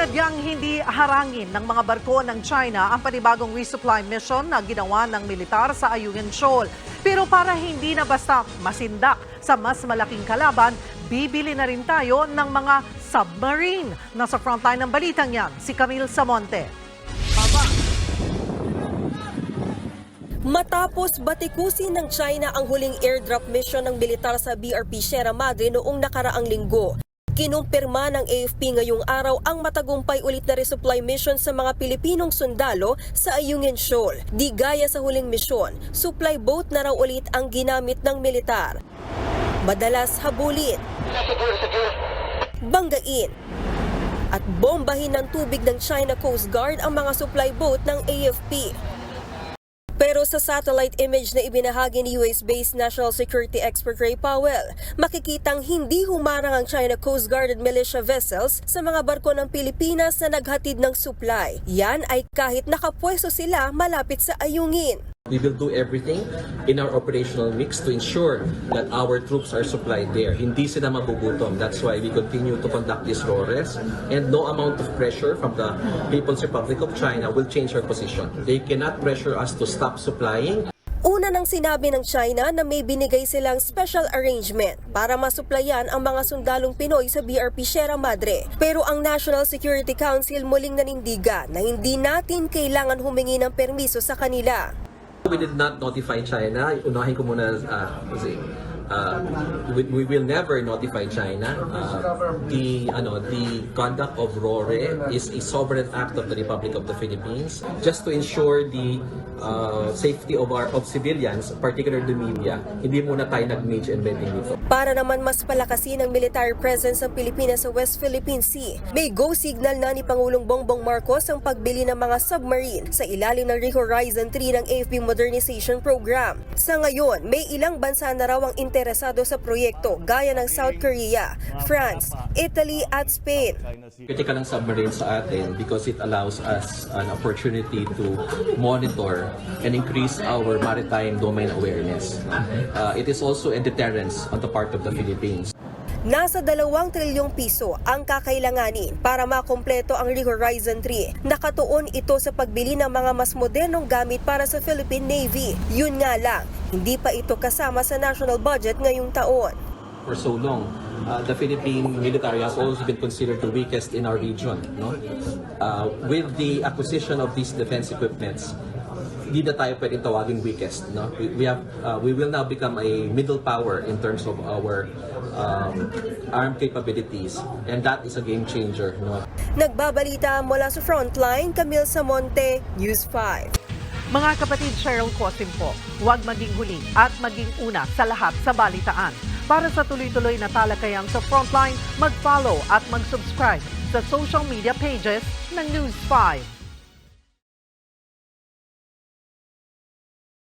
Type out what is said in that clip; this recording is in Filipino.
Sinadyang hindi harangin ng mga barko ng China ang panibagong resupply mission na ginawa ng militar sa Ayungin Shoal. Pero para hindi na basta masindak sa mas malaking kalaban, bibili na rin tayo ng mga submarine. Nasa frontline ng balitang yan, si Camille Samonte. Matapos batikusin ng China ang huling airdrop mission ng militar sa BRP Sierra Madre noong nakaraang linggo, kinumpirma ng AFP ngayong araw ang matagumpay ulit na resupply mission sa mga Pilipinong sundalo sa Ayungin Shoal. Di gaya sa huling misyon, supply boat na raw ulit ang ginamit ng militar. Madalas habulin, banggain, at bombahin ng tubig ng China Coast Guard ang mga supply boat ng AFP. Pero sa satellite image na ibinahagi ni US-based National Security Expert Ray Powell, makikitang hindi humarang ang China Coast Guard at militia vessels sa mga barko ng Pilipinas na naghatid ng supply. Yan ay kahit nakapwesto sila malapit sa ayungin. We will do everything in our operational mix to ensure that our troops are supplied there. Hindi sila mabugutom. That's why we continue to conduct these RORES and no amount of pressure from the People's Republic of China will change our position. They cannot pressure us to stop supplying Una nang sinabi ng China na may binigay silang special arrangement para masuplayan ang mga sundalong Pinoy sa BRP Sierra Madre. Pero ang National Security Council muling nanindigan na hindi natin kailangan humingi ng permiso sa kanila. We did not notify China. Unahin ko muna uh, kasi uh, we, we will never notify China. Uh, the ano the conduct of RORE is a sovereign act of the Republic of the Philippines just to ensure the uh, safety of our of civilians, particularly the media. Hindi muna tayo nag-mage and bending dito. Para naman mas palakasin ang military presence ng Pilipinas sa West Philippine Sea, may go signal na ni Pangulong Bongbong Marcos ang pagbili ng mga submarine sa ilalim ng Horizon 3 ng AFP Modernization Program. Sa ngayon, may ilang bansa na raw ang interesado sa proyekto gaya ng South Korea, France, Italy at Spain. Critical ang submarine sa atin because it allows us an opportunity to monitor and increase our maritime domain awareness. Uh, it is also a deterrence on the part of the Philippines. Nasa dalawang trilyong piso ang kakailanganin para makompleto ang Horizon 3. Nakatuon ito sa pagbili ng mga mas modernong gamit para sa Philippine Navy. Yun nga lang, hindi pa ito kasama sa national budget ngayong taon. For so long, uh, the Philippine military has always been considered the weakest in our region. No? Uh, with the acquisition of these defense equipments, hindi na tayo pwedeng tawagin weakest. No? We, we, have, uh, we will now become a middle power in terms of our um, armed capabilities. And that is a game changer. No? Nagbabalita mula sa Frontline, Camille Samonte, News 5. Mga kapatid Cheryl Cosim po, huwag maging huli at maging una sa lahat sa balitaan. Para sa tuloy-tuloy na talakayan sa Frontline, mag-follow at mag-subscribe sa social media pages ng News 5.